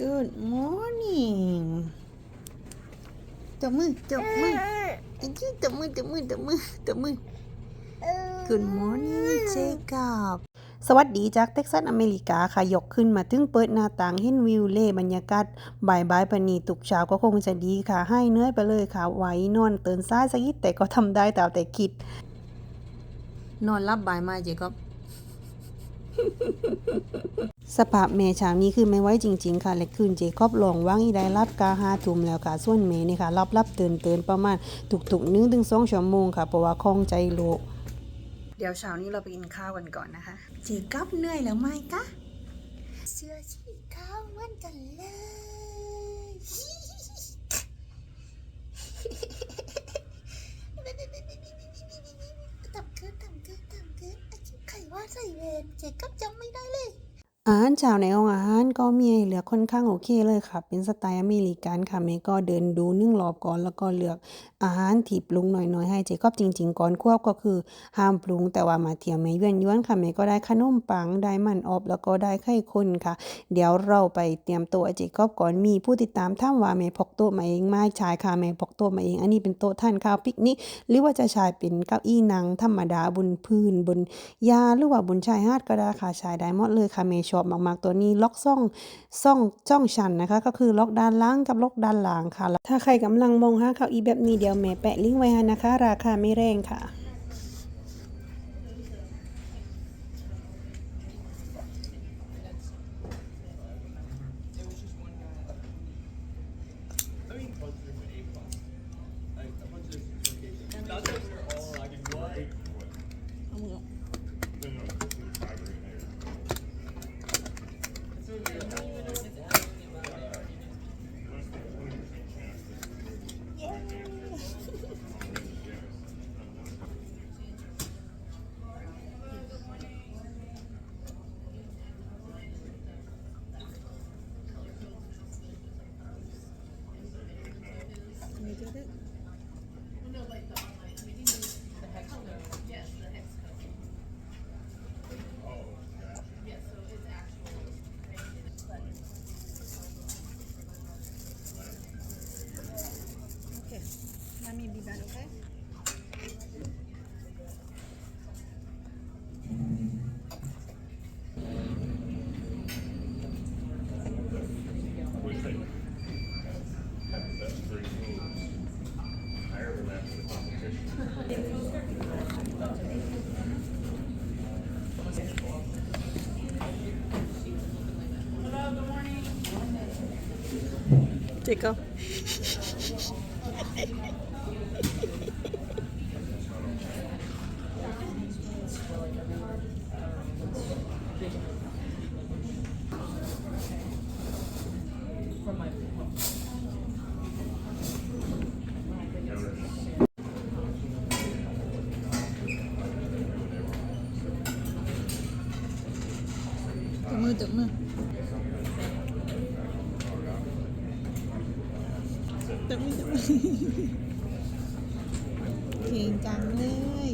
Good morning ตบมือตบมือไอ้จี้ตบมือตบมือตบมือตบมือ Good morning เจกับสวัสดีจากเท็กซัสอเมริกาค่ะ ยกขึ้นมาถึงเปิดหน้าต่างเห็นวิวเล่บรรยากาศบ่ายบายปนีตุกเช้าก็คงจะดีค่ะ ให้เนื้อไปเลยค่ะไหวนอนเตื่นซ้ายสักนิดแต่ก็ทำได้แต่แต่คิด นอนรับบ่ายมาเจกับ สภาพเมช้านี้คือไม่ไหวจริง ๆ ค่ะ และคืนเจคอบลองว่างอีได้รับกาหาทุ่มแล้วค่ะ ส่วนเมนี่ค่ะ รับรับเตื่นเตื่นประมาณตุกๆหนึ่งถึงสองชั่วโมงค่ะเพราะว่าคล่องใจโลกเดี๋ยวเช้านี้เราไปกินข้าวกันก่อนนะคะเจคอบเหนื่อยแล้วไหมคะเสื้อสีขาวเหมือนกันเลยทำเกินทำเกินทำเกินอาชีพใครว่าใส่เวรเจก็จำไม่ได้เลย อาหารเช้าในองอาหารก็มีให้เลือกค่อนข้างโอเคเลยค่ะ เป็นสไตล์อเมริกันค่ะเมย์ก็เดินดูนึ่งรอบก่อนแล้วก็เลือกอาหารที่ปรุงหน่อยๆให้เจก็จริง ๆ ก่อนควบก็คือห้ามปรุงแต่ว่ามาเที่ยวเมย์ย้วนค่ะเมย์ก็ได้ขนมปังได้มันอบแล้วก็ได้ไข่ข้นค่ะ เดี๋ยวเราไปเตรียมต๊ะเจก็ก่อนมีผู้ติดตามถามว่าเมย์พกโต๊ะมาเองไหม่ชายค่ะเมย์พกโต๊ะมาเอง อันนี้เป็นโต๊ะทานข้าวปิกนิกหรือว่าจะใช้เป็นเก้าอี้นั่งธรรมดาบนพื้นบนหญ้าหรือว่าบนชายหาดก็ได้ค่ะใช้ได้หมดเลยค่ะเมย์ชอบมากๆ ตัวนี้ล็อกซ่องซ่องจ้องชันนะคะ ก็คือล็อกด้านล่างกับล็อกด้านหลังค่ะ ถ้าใครกำลังมองหาเก้าอี้แบบนี้เดี๋ยวแม่แปะลิงก์ไว้ให้นะคะ ราคาไม่แรงค่ะ Mommy เจ๊ก็ ตบมือตบมือ ตบมือตบมือเก่งจังเลย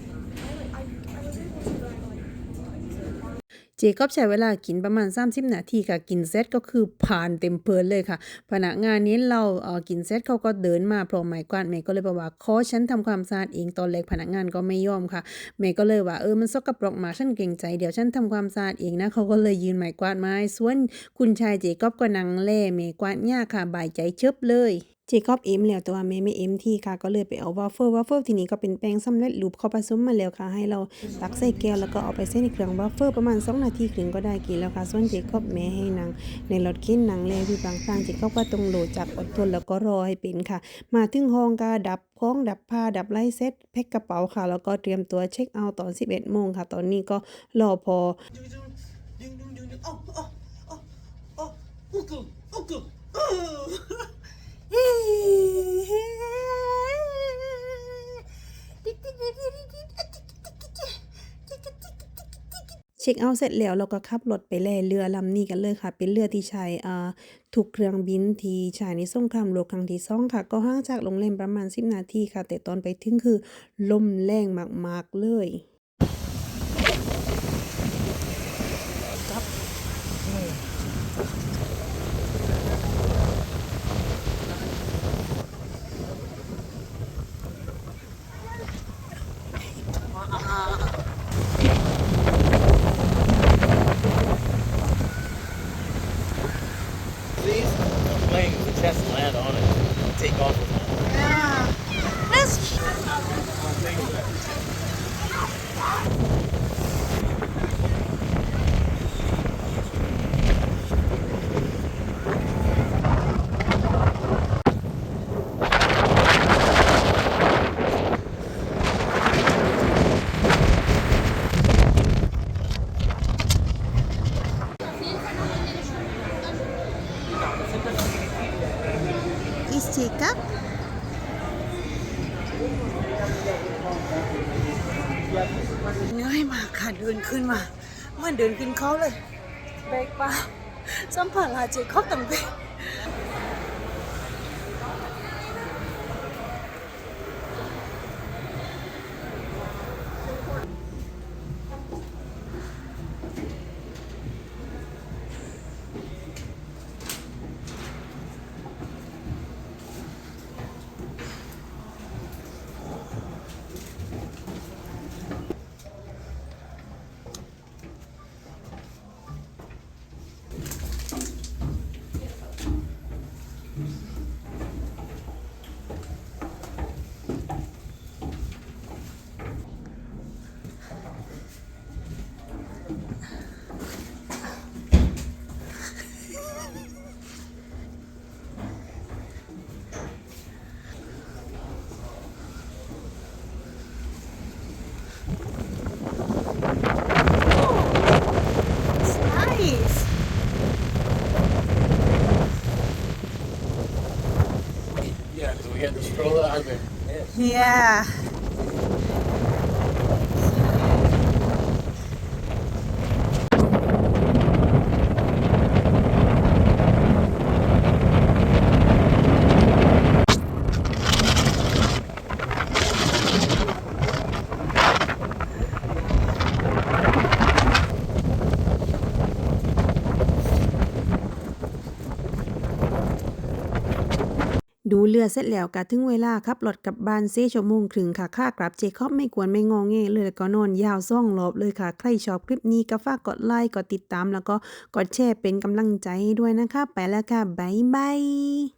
เจคอบใช้เวลากินประมาณ 30 นาทีค่ะ กินเสร็จก็คือผ่านเต็มเพลินเลยค่ะ พนักงานนี้เราเออกินเสร็จเขาก็เดินมาพร้อมไม้กวาดเมย์ก็เลยบอกว่าขอฉันทำความสะอาดเองตอนแรกพนักงานก็ไม่ยอมค่ะเมย์ก็เลยว่าเออมันสกปรกมาฉันเกรงใจเดี๋ยวฉันทำความสะอาดเองนะเขาก็เลยยืนไม้กวาดมาให้ส่วนคุณชายเจคอบก็นั่งแล่เมย์กวาดหญ้าค่ะบายใจเชิบเลย เจคอบเอ็มแล้วแต่ว่าแม่ไม่เอ็มที่ค่ะก็เลยไปเอาวาฟเฟิลวาฟเฟิลทีนี้ก็เป็นแป้งสำเร็จรูปเขาผสมมาแล้วค่ะ ให้เราตักใส่แก้วแล้วก็เอาไปใส่ในเครื่องวาฟเฟิลประมาณ 2 นาทีครึ่งก็ได้กินแล้วค่ะ ส่วนเจคอบแม่ให้นางในรถเข็นนางแล้วที่บางต่างเจคอบก็ต้องโหลดจากอดทนแล้วก็รอให้เป็นค่ะ มาถึงห้องก็ดับพ้องดับผ้าดับไล่เซ็ตแพ็คกระเป๋าค่ะ แล้วก็เตรียมตัวเช็คเอาท์ตอน 11โมงค่ะ ตอนนี้ก็รอพอ Ding, ding, ding, ding. Oh, oh, oh, oh. Uku, uku. Oh. เช็คเอาท์เสร็จแล้วเราก็ขับรถไปแล่เรือลำนี้กันเลยค่ะ เป็นเรือที่ใช้อ่าถูกเครื่องบินที่ใช้ในสงครามโลกครั้งที่สองค่ะ ก็ห่างจากโรงแรมประมาณ 10 นาทีค่ะ แต่ตอนไปถึงคือลมแรงมากๆเลย Thank you. เหนื่อยมากค่ะเดินขึ้นมาเมื่อนเดินขึ้นเขาเลยเบรกปล่าสัมภาระเจคอบต่างแบก control. Yeah. ดูเรือเสร็จแล้วก็ถึงเวลาขับรถกลับบ้านเซชั่วโมงครึ่งค่ะค่ากลับเจคอบไม่กวนไม่งองเลยแล้วก็นอนยาวซ่องรอบเลยค่ะ ใครชอบคลิปนี้ก็ฝากกดไลค์กดติดตาม แล้วก็กดแชร์เป็นกำลังใจให้ด้วยนะคะ ไปแล้วค่ะ บ๊ายบาย